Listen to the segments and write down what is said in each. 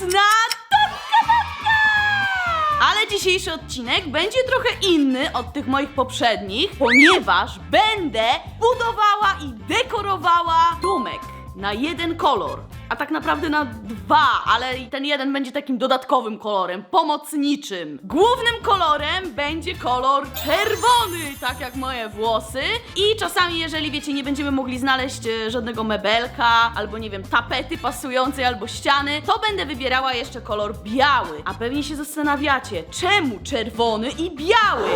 na Topka! Ale dzisiejszy odcinek będzie trochę inny od tych moich poprzednich, ponieważ będę budowała i dekorowała domek na jeden kolor. A tak naprawdę na dwa, ale i ten jeden będzie takim dodatkowym kolorem, pomocniczym. Głównym kolorem będzie kolor czerwony, tak jak moje włosy. I czasami, jeżeli wiecie, nie będziemy mogli znaleźć e, żadnego mebelka, albo nie wiem, tapety pasującej, albo ściany, to będę wybierała jeszcze kolor biały. A pewnie się zastanawiacie, czemu czerwony i biały?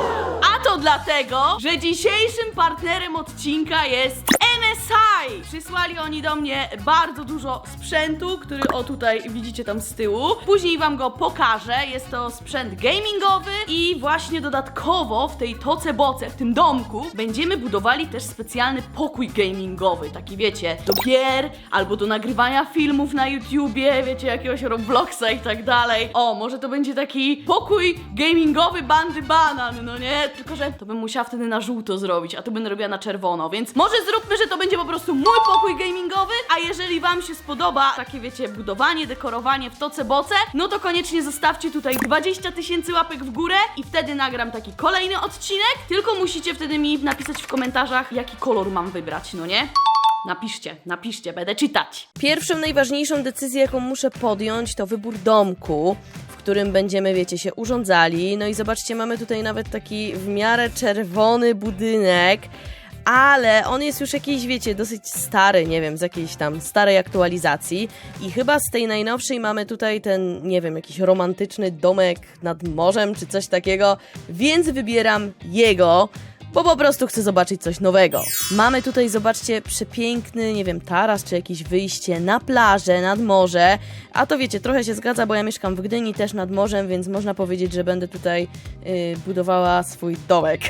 A to dlatego, że dzisiejszym partnerem odcinka jest MSI! Przysłali oni do mnie bardzo dużo sprzętu, który o tutaj widzicie tam z tyłu. Później wam go pokażę. Jest to sprzęt gamingowy i właśnie dodatkowo w tej toce boce, w tym domku, będziemy budowali też specjalny pokój gamingowy. Taki wiecie, do gier albo do nagrywania filmów na YouTubie, wiecie, jakiegoś Robloxa i tak dalej. O, może to będzie taki pokój gamingowy bandy banan, no nie? Tylko, że to bym musiała wtedy na żółto zrobić, a to będę robiła na czerwono, więc może zróbmy, że to będzie po prostu mój pokój gamingowy, a jeżeli wam się spodoba takie, wiecie, budowanie, dekorowanie w toce boce, no to koniecznie zostawcie tutaj 20 tysięcy łapek w górę i wtedy nagram taki kolejny odcinek, tylko musicie wtedy mi napisać w komentarzach, jaki kolor mam wybrać, no nie? Napiszcie, napiszcie, będę czytać. Pierwszą najważniejszą decyzję, jaką muszę podjąć, to wybór domku, w którym będziemy, wiecie, się urządzali. No i zobaczcie, mamy tutaj nawet taki w miarę czerwony budynek. Ale on jest już jakiś, wiecie, dosyć stary, nie wiem, z jakiejś tam starej aktualizacji. I chyba z tej najnowszej mamy tutaj ten, nie wiem, jakiś romantyczny domek nad morzem czy coś takiego, więc wybieram jego bo po prostu chcę zobaczyć coś nowego. Mamy tutaj, zobaczcie, przepiękny, nie wiem, taras czy jakieś wyjście na plażę, nad morze. A to wiecie, trochę się zgadza, bo ja mieszkam w Gdyni też nad morzem, więc można powiedzieć, że będę tutaj y, budowała swój domek.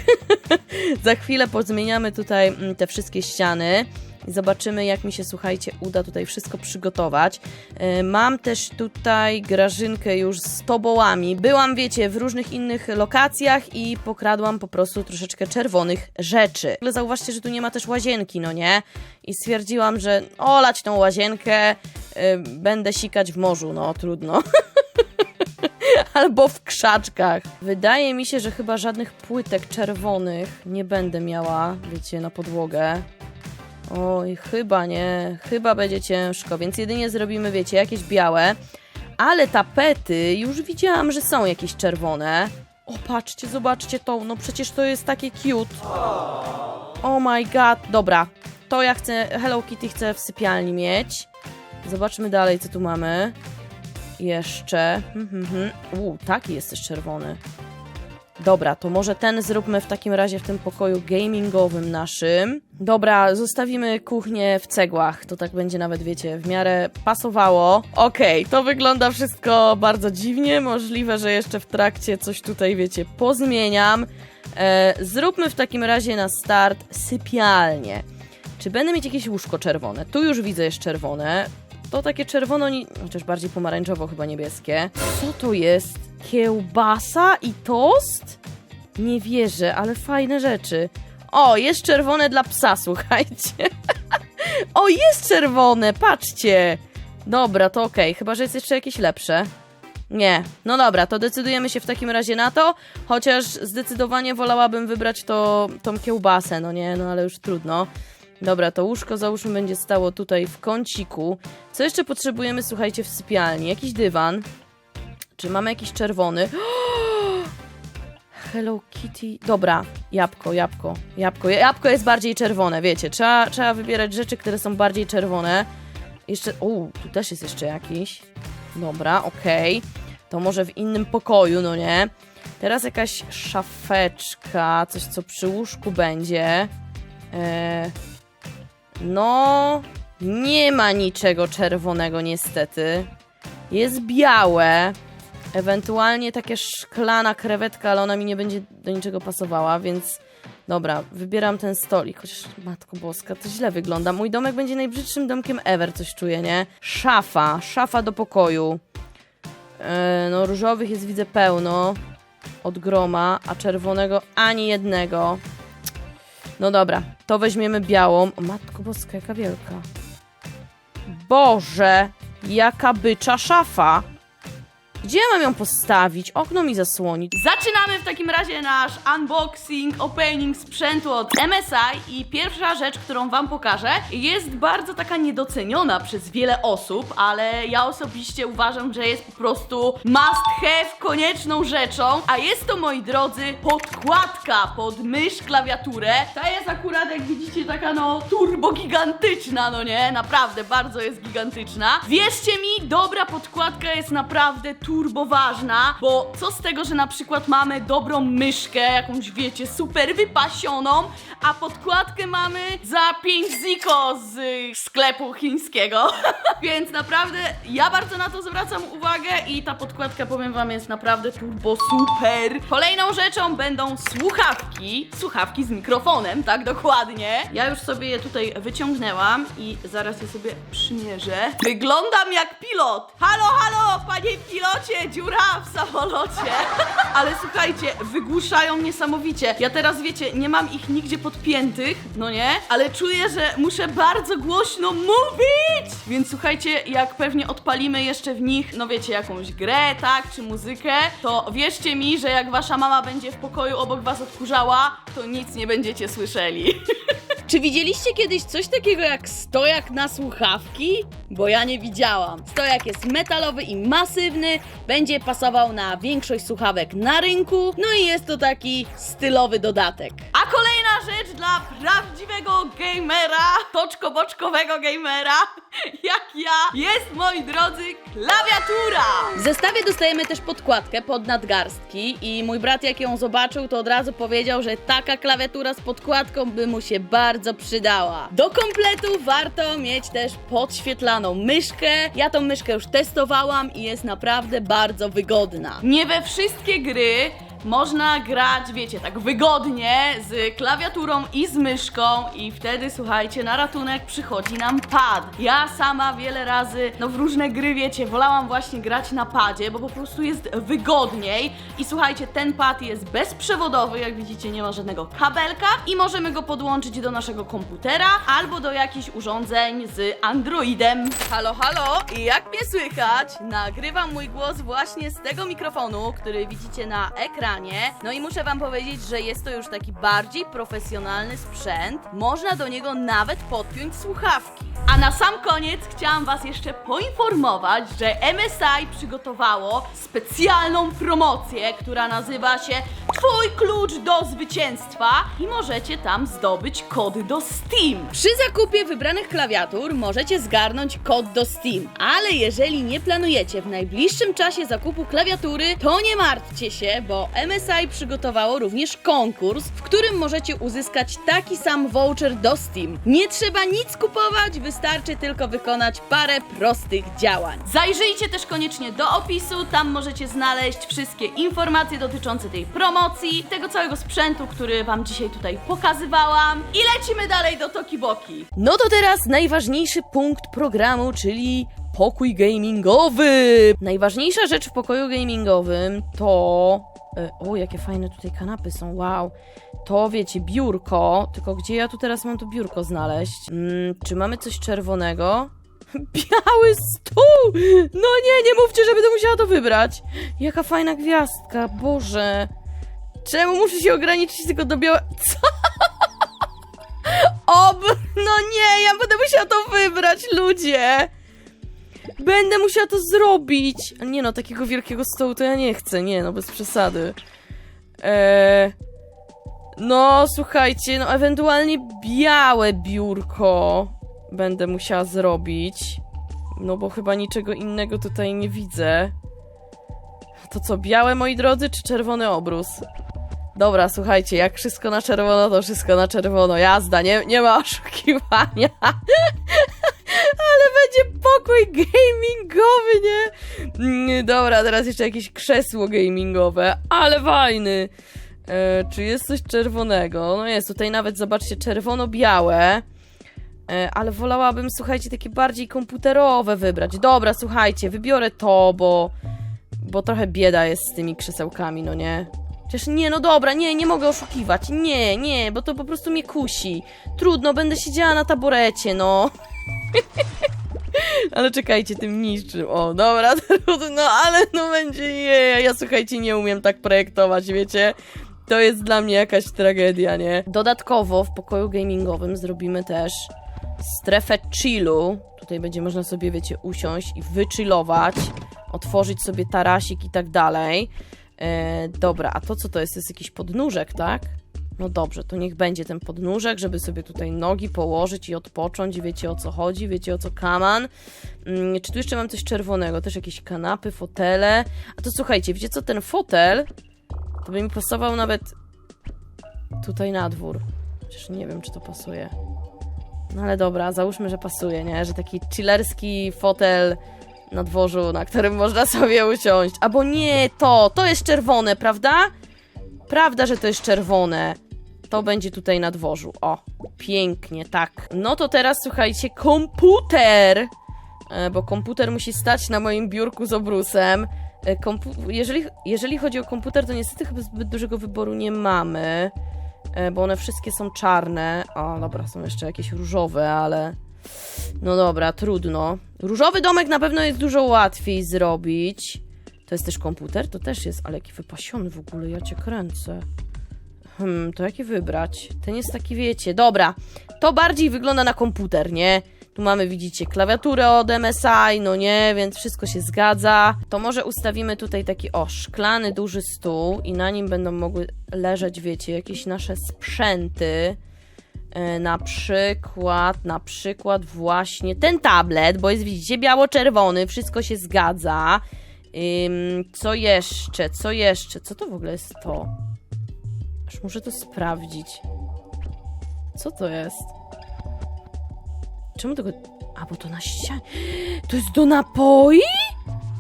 Za chwilę pozmieniamy tutaj mm, te wszystkie ściany. I zobaczymy, jak mi się, słuchajcie, uda tutaj wszystko przygotować. E, Mam też tutaj grażynkę już z tobołami. Byłam, wiecie, w różnych innych lokacjach i pokradłam po prostu troszeczkę czerwonych rzeczy. Ale zauważcie, że tu nie ma też łazienki, no nie? I stwierdziłam, że olać tą łazienkę, e, będę sikać w morzu, no trudno. Albo w krzaczkach. Wydaje mi się, że chyba żadnych płytek czerwonych nie będę miała, wiecie, na podłogę. Oj, chyba nie. Chyba będzie ciężko, więc jedynie zrobimy, wiecie, jakieś białe. Ale tapety, już widziałam, że są jakieś czerwone. O, patrzcie, zobaczcie to. No przecież to jest takie cute. Oh my god. Dobra, to ja chcę, Hello Kitty chcę w sypialni mieć. Zobaczmy dalej, co tu mamy. Jeszcze. Mhm, mhm. Uuu, taki jest też czerwony. Dobra, to może ten zróbmy w takim razie w tym pokoju gamingowym naszym. Dobra, zostawimy kuchnię w cegłach. To tak będzie nawet, wiecie, w miarę pasowało. Okej, to wygląda wszystko bardzo dziwnie. Możliwe, że jeszcze w trakcie coś tutaj, wiecie, pozmieniam. E, zróbmy w takim razie na start sypialnię. Czy będę mieć jakieś łóżko czerwone? Tu już widzę jest czerwone. To takie czerwono, chociaż bardziej pomarańczowo, chyba niebieskie. Co to jest? Kiełbasa i tost? Nie wierzę, ale fajne rzeczy. O, jest czerwone dla psa, słuchajcie. o, jest czerwone, patrzcie. Dobra, to okej, chyba że jest jeszcze jakieś lepsze. Nie, no dobra, to decydujemy się w takim razie na to, chociaż zdecydowanie wolałabym wybrać to, tą kiełbasę, no nie, no ale już trudno. Dobra, to łóżko załóżmy będzie stało tutaj w kąciku. Co jeszcze potrzebujemy, słuchajcie, w sypialni? Jakiś dywan. Czy mamy jakiś czerwony? Hello Kitty. Dobra, jabłko, jabłko, jabłko. Jabłko jest bardziej czerwone, wiecie. Trzeba, trzeba wybierać rzeczy, które są bardziej czerwone. Jeszcze. O, tu też jest jeszcze jakiś. Dobra, okej. To może w innym pokoju, no nie? Teraz jakaś szafeczka, coś co przy łóżku będzie. Eee, no, nie ma niczego czerwonego niestety. Jest białe. Ewentualnie takie szklana krewetka, ale ona mi nie będzie do niczego pasowała, więc dobra, wybieram ten stolik. Chociaż, matko boska, to źle wygląda. Mój domek będzie najbrzydszym domkiem ever, coś czuję, nie? Szafa, szafa do pokoju. E, no, różowych jest widzę pełno od groma, a czerwonego ani jednego. No dobra, to weźmiemy białą. Matko boska, jaka wielka. Boże, jaka bycza szafa. Gdzie mam ją postawić? Okno mi zasłonić. Zaczynamy w takim razie nasz unboxing, opening sprzętu od MSI i pierwsza rzecz, którą wam pokażę, jest bardzo taka niedoceniona przez wiele osób, ale ja osobiście uważam, że jest po prostu must have, konieczną rzeczą, a jest to, moi drodzy, podkładka pod mysz, klawiaturę. Ta jest akurat, jak widzicie, taka no turbo gigantyczna, no nie? Naprawdę, bardzo jest gigantyczna. Wierzcie mi, dobra podkładka jest naprawdę turbo ważna, bo co z tego, że na przykład mamy dobrą myszkę, jakąś wiecie, super wypasioną, a podkładkę mamy za 5 ziko z y, sklepu chińskiego. Więc naprawdę ja bardzo na to zwracam uwagę i ta podkładka, powiem wam, jest naprawdę turbo super. Kolejną rzeczą będą słuchawki. Słuchawki z mikrofonem, tak dokładnie. Ja już sobie je tutaj wyciągnęłam i zaraz je sobie przymierzę. Wyglądam jak pilot. Halo, halo, panie pilocie, dziura w samolocie. Ale słuchajcie, wygłuszają niesamowicie. Ja teraz wiecie, nie mam ich nigdzie podpiętych, no nie? Ale czuję, że muszę bardzo głośno mówić! Więc słuchajcie, jak pewnie odpalimy jeszcze w nich, no wiecie, jakąś grę, tak, czy muzykę, to wierzcie mi, że jak wasza mama będzie w pokoju obok was odkurzała, to nic nie będziecie słyszeli. Czy widzieliście kiedyś coś takiego jak stojak na słuchawki? Bo ja nie widziałam. Stojak jest metalowy i masywny, będzie pasował na większość słuchawek na rynku, no i jest to taki stylowy dodatek. A kolejna rzecz dla prawdziwego gamera, toczko-boczkowego gamera, jak ja, jest, moi drodzy, klawiatura! W zestawie dostajemy też podkładkę pod nadgarstki i mój brat jak ją zobaczył, to od razu powiedział, że taka klawiatura z podkładką by mu się bardzo przydała. Do kompletu warto mieć też podświetlaną myszkę. Ja tą myszkę już testowałam i jest naprawdę bardzo wygodna. Nie we wszystkie gry można grać, wiecie, tak wygodnie z klawiaturą i z myszką i wtedy, słuchajcie, na ratunek przychodzi nam pad. Ja sama wiele razy, no w różne gry, wiecie, wolałam właśnie grać na padzie, bo po prostu jest wygodniej i słuchajcie, ten pad jest bezprzewodowy, jak widzicie, nie ma żadnego kabelka i możemy go podłączyć do naszego komputera albo do jakichś urządzeń z Androidem. Halo, halo, i jak mnie słychać? Nagrywam mój głos właśnie z tego mikrofonu, który widzicie na ekranie. No i muszę wam powiedzieć, że jest to już taki bardziej profesjonalny sprzęt. Można do niego nawet podpiąć słuchawki. A na sam koniec chciałam was jeszcze poinformować, że MSI przygotowało specjalną promocję, która nazywa się Twój klucz do zwycięstwa i możecie tam zdobyć kody do Steam. Przy zakupie wybranych klawiatur możecie zgarnąć kod do Steam, ale jeżeli nie planujecie w najbliższym czasie zakupu klawiatury, to nie martwcie się, bo MSI przygotowało również konkurs, w którym możecie uzyskać taki sam voucher do Steam. Nie trzeba nic kupować, wystarczy tylko wykonać parę prostych działań. Zajrzyjcie też koniecznie do opisu, tam możecie znaleźć wszystkie informacje dotyczące tej promocji, tego całego sprzętu, który wam dzisiaj tutaj pokazywałam. I lecimy dalej do Toki Boki. No to teraz najważniejszy punkt programu, czyli pokój gamingowy. Najważniejsza rzecz w pokoju gamingowym to. e, O, jakie fajne tutaj kanapy są, wow. To wiecie, biurko. Tylko gdzie ja tu teraz mam to biurko znaleźć? Mm, czy mamy coś czerwonego? Biały stół! No nie, nie mówcie, że będę musiała to wybrać. Jaka fajna gwiazdka, Boże. Czemu muszę się ograniczyć tylko do białego. Co? Ob, no nie, ja będę musiała to wybrać, ludzie! Będę musiała to zrobić! Ale Nie no, takiego wielkiego stołu to ja nie chcę, nie no, bez przesady. Eee, no, słuchajcie, no ewentualnie białe biurko będę musiała zrobić. No bo chyba niczego innego tutaj nie widzę. To co, białe moi drodzy, czy czerwony obrus? Dobra, słuchajcie, jak wszystko na czerwono, to wszystko na czerwono. Jazda, nie, nie ma oszukiwania. Ale będzie pokój gamingowy, nie? Mm, Dobra, teraz jeszcze jakieś krzesło gamingowe, ale fajny. E, czy jest coś czerwonego? No jest tutaj nawet, zobaczcie, czerwono-białe. E, ale wolałabym, słuchajcie, takie bardziej komputerowe wybrać. Dobra, słuchajcie, wybiorę to, bo, bo trochę bieda jest z tymi krzesełkami, no nie? Przecież nie, no dobra, nie, nie mogę oszukiwać. Nie, nie, bo to po prostu mnie kusi. Trudno, będę siedziała na taborecie, no. Ale czekajcie, tym niższym. O, dobra, trudno, ale no będzie nie. Ja słuchajcie, nie umiem tak projektować, wiecie? To jest dla mnie jakaś tragedia, nie? Dodatkowo w pokoju gamingowym zrobimy też strefę chillu. Tutaj będzie można sobie, wiecie, usiąść i wychillować, otworzyć sobie tarasik i tak dalej. E, dobra, a to co to jest? To jest jakiś podnóżek, tak? No dobrze, to niech będzie ten podnóżek, żeby sobie tutaj nogi położyć i odpocząć. Wiecie o co chodzi, wiecie o co kaman. Mm, czy tu jeszcze mam coś czerwonego? Też jakieś kanapy, fotele. A to słuchajcie, wiecie co, ten fotel to by mi pasował nawet tutaj na dwór. Chociaż nie wiem, czy to pasuje. No ale dobra, załóżmy, że pasuje, nie? Że taki chillerski fotel na dworzu, na którym można sobie usiąść. Albo nie, to, to jest czerwone, prawda? Prawda, że to jest czerwone. To będzie tutaj na dworzu. O, pięknie, tak. No to teraz słuchajcie, komputer! E, Bo komputer musi stać na moim biurku z obrusem. E, Kompu- jeżeli, jeżeli chodzi o komputer, to niestety chyba zbyt dużego wyboru nie mamy. e, Bo one wszystkie są czarne. O, dobra, są jeszcze jakieś różowe, ale. No dobra, trudno. Różowy domek na pewno jest dużo łatwiej zrobić. To jest też komputer? To też jest, ale jaki wypasiony w ogóle, ja cię kręcę. Hmm, to jaki wybrać? Ten jest taki, wiecie, dobra. To bardziej wygląda na komputer, nie? Tu mamy, widzicie, klawiaturę od MSI, no nie, więc wszystko się zgadza. To może ustawimy tutaj taki, o, szklany, duży stół i na nim będą mogły leżeć, wiecie, jakieś nasze sprzęty. E, Na przykład, na przykład właśnie ten tablet, bo jest, widzicie, biało-czerwony, wszystko się zgadza. Ym, co jeszcze? Co jeszcze? Co to w ogóle jest to? Aż muszę to sprawdzić. Co to jest? Czemu tego... A, bo to na ścianie. To jest do napoi?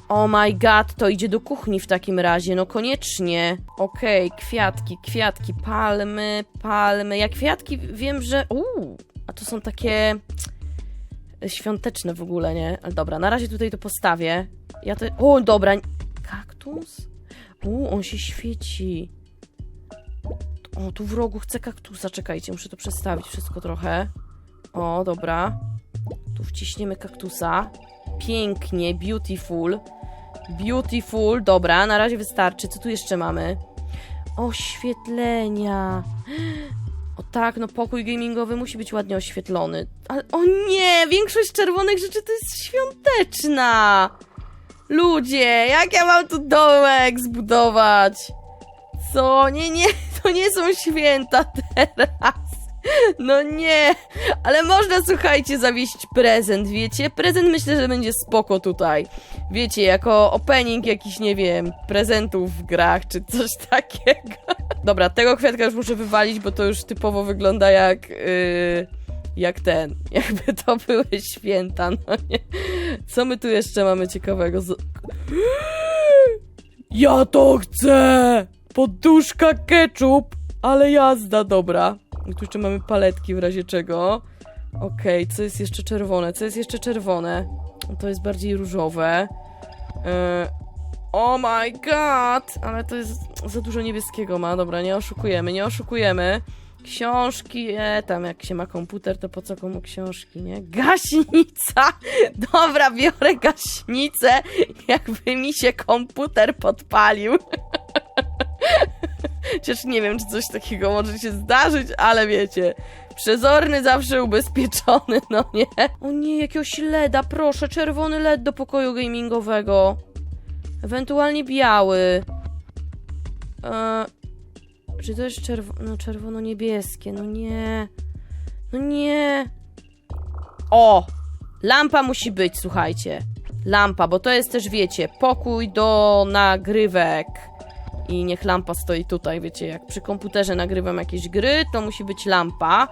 Oh my god, to idzie do kuchni w takim razie, no koniecznie. Okej, kwiatki, kwiatki, palmy, palmy. Ja kwiatki wiem, że... Uuu, a to są takie świąteczne w ogóle, nie? Ale dobra, na razie tutaj to postawię. Ja to... O, dobra. Kaktus? U, on się świeci. O, tu w rogu chcę kaktusa. Czekajcie, muszę to przestawić wszystko trochę. O, dobra. Tu wciśniemy kaktusa. Pięknie, beautiful. Beautiful, dobra, na razie wystarczy. Co tu jeszcze mamy? Oświetlenia. O tak, no pokój gamingowy musi być ładnie oświetlony. Ale o nie, większość czerwonych rzeczy to jest świąteczna. Ludzie, jak ja mam tu domek zbudować? Co? Nie, nie, to nie są święta teraz. No nie, ale można, słuchajcie, zawieść prezent, wiecie? Prezent myślę, że będzie spoko tutaj. Wiecie, jako opening jakiś, nie wiem, prezentów w grach, czy coś takiego. Dobra, tego kwiatka już muszę wywalić, bo to już typowo wygląda jak... Yy, jak ten, jakby to były święta, no nie? Co my tu jeszcze mamy ciekawego? Z... Ja to chcę! Poduszka ketchup, ale jazda, dobra. I tu jeszcze mamy paletki w razie czego. Okej, co jest jeszcze czerwone? Co jest jeszcze czerwone? To jest bardziej różowe. E, oh my god! Ale to jest za dużo niebieskiego ma. Dobra, nie oszukujemy, nie oszukujemy. Książki, e, tam jak się ma komputer, to po co komu książki, nie? Gaśnica! Dobra, biorę gaśnicę, jakby mi się komputer podpalił. Chociaż nie wiem, czy coś takiego może się zdarzyć, ale wiecie, przezorny zawsze ubezpieczony, no nie? O nie, jakiegoś LEDa, proszę, czerwony LED do pokoju gamingowego. Ewentualnie biały. E, czy to jest czerwo no, czerwono-niebieskie? No nie. No nie. O! Lampa musi być, słuchajcie. Lampa, bo to jest też, wiecie, pokój do nagrywek. I niech lampa stoi tutaj, wiecie, jak przy komputerze nagrywam jakieś gry, to musi być lampa.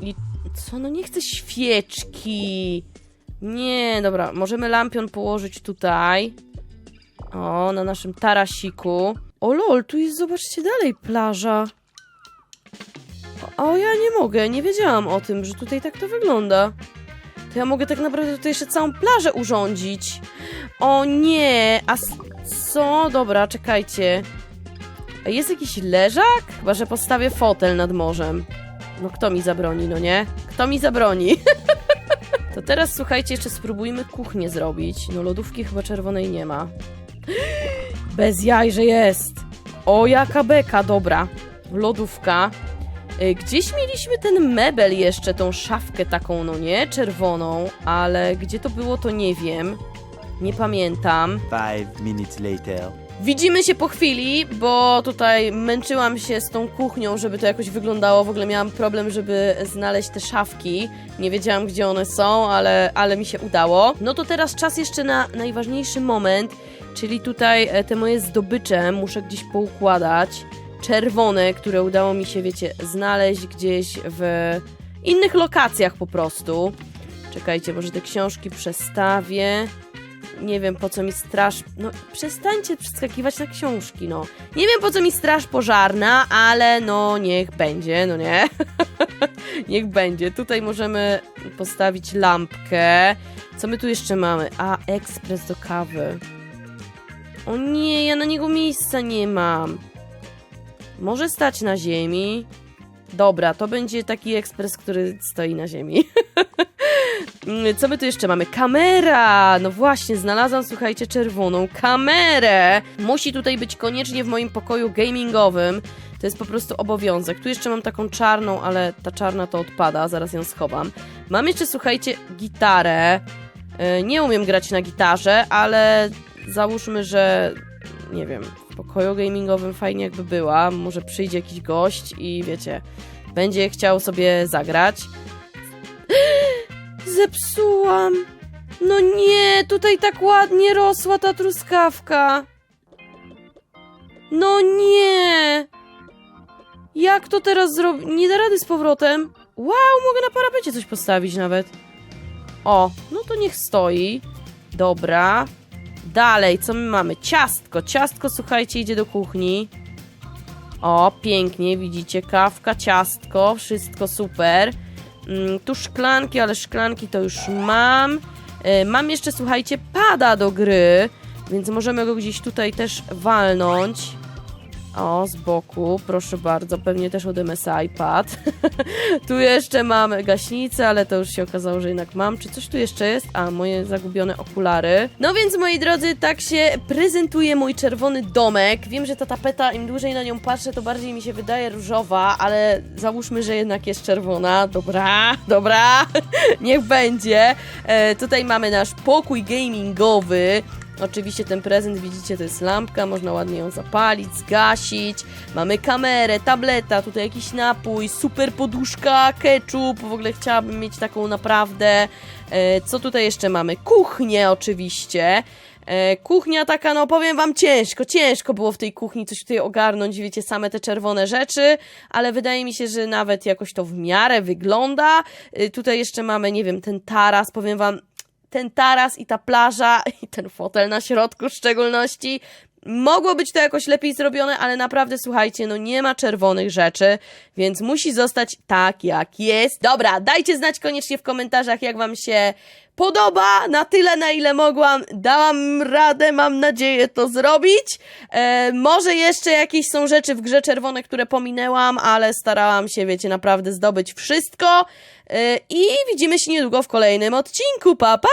I co, no nie chcę świeczki. Nie, dobra, możemy lampion położyć tutaj. O, na naszym tarasiku. O lol, tu jest, zobaczcie, dalej plaża. O, ja nie mogę, nie wiedziałam o tym, że tutaj tak to wygląda. To ja mogę tak naprawdę tutaj jeszcze całą plażę urządzić. O nie, a co? Dobra, czekajcie. Jest jakiś leżak? Chyba, że postawię fotel nad morzem. No kto mi zabroni, no nie? Kto mi zabroni? to teraz słuchajcie, jeszcze spróbujmy kuchnię zrobić. No lodówki chyba czerwonej nie ma. Bez jaj, że jest. O, jaka beka, dobra. Lodówka. Y, Gdzieś mieliśmy ten mebel jeszcze, tą szafkę taką, no nie, czerwoną, ale gdzie to było, to nie wiem. Nie pamiętam. Five minutes later. Widzimy się po chwili, bo tutaj męczyłam się z tą kuchnią, żeby to jakoś wyglądało. W ogóle miałam problem, żeby znaleźć te szafki. Nie wiedziałam, gdzie one są, ale, ale mi się udało. No to teraz czas jeszcze na najważniejszy moment, czyli tutaj e, te moje zdobycze muszę gdzieś poukładać. Czerwone, które udało mi się, wiecie, znaleźć gdzieś w innych lokacjach po prostu. Czekajcie, może te książki przestawię. Nie wiem po co mi straż. No, przestańcie przeskakiwać na książki, no. Nie wiem po co mi straż pożarna, ale no niech będzie, no nie? niech będzie. Tutaj możemy postawić lampkę. Co my tu jeszcze mamy? A, ekspres do kawy. O nie, ja na niego miejsca nie mam. Może stać na ziemi. Dobra, to będzie taki ekspres, który stoi na ziemi. Mm, Co my tu jeszcze mamy? Kamera! No właśnie, znalazłam, słuchajcie, czerwoną kamerę. Musi tutaj być koniecznie w moim pokoju gamingowym. To jest po prostu obowiązek. Tu jeszcze mam taką czarną, ale ta czarna to odpada, zaraz ją schowam. Mam jeszcze, słuchajcie, gitarę. E, Nie umiem grać na gitarze, ale załóżmy, że nie wiem, w pokoju gamingowym fajnie jakby była. Może przyjdzie jakiś gość i wiecie, będzie chciał sobie zagrać. Zepsułam. No nie, tutaj tak ładnie rosła ta truskawka. No nie. Jak to teraz zrobić? Nie da rady z powrotem. Wow, mogę na parapecie coś postawić nawet. O, no to niech stoi. Dobra. Dalej, co my mamy? Ciastko. Ciastko, słuchajcie, idzie do kuchni. O, pięknie, widzicie, kawka, ciastko, wszystko super. Mm, tu szklanki, ale szklanki to już mam. E, mam jeszcze, słuchajcie, pada do gry, więc możemy go gdzieś tutaj też walnąć. O, z boku, proszę bardzo, pewnie też od MSI pad. tu jeszcze mam gaśnicę, ale to już się okazało, że jednak mam. Czy coś tu jeszcze jest? A, moje zagubione okulary. No więc, moi drodzy, tak się prezentuje mój czerwony domek. Wiem, że ta tapeta, im dłużej na nią patrzę, to bardziej mi się wydaje różowa, ale załóżmy, że jednak jest czerwona. Dobra, dobra, niech będzie. E, tutaj mamy nasz pokój gamingowy. Oczywiście ten prezent, widzicie, to jest lampka, można ładnie ją zapalić, zgasić. Mamy kamerę, tableta, tutaj jakiś napój, super poduszka, ketchup. W ogóle chciałabym mieć taką naprawdę. E, co tutaj jeszcze mamy? Kuchnię oczywiście. E, kuchnia taka, no powiem wam, ciężko, ciężko było w tej kuchni coś tutaj ogarnąć, wiecie, same te czerwone rzeczy, ale wydaje mi się, że nawet jakoś to w miarę wygląda. E, tutaj jeszcze mamy, nie wiem, ten taras, powiem wam, ten taras i ta plaża i ten fotel na środku w szczególności. Mogło być to jakoś lepiej zrobione, ale naprawdę słuchajcie, no nie ma czerwonych rzeczy, więc musi zostać tak jak jest. Dobra, dajcie znać koniecznie w komentarzach, jak wam się podoba. Na tyle, na ile mogłam, dałam radę, mam nadzieję, to zrobić. E, może jeszcze jakieś są rzeczy w grze czerwone, które pominęłam, ale starałam się, wiecie, naprawdę zdobyć wszystko. E, I widzimy się niedługo w kolejnym odcinku. Pa, pa!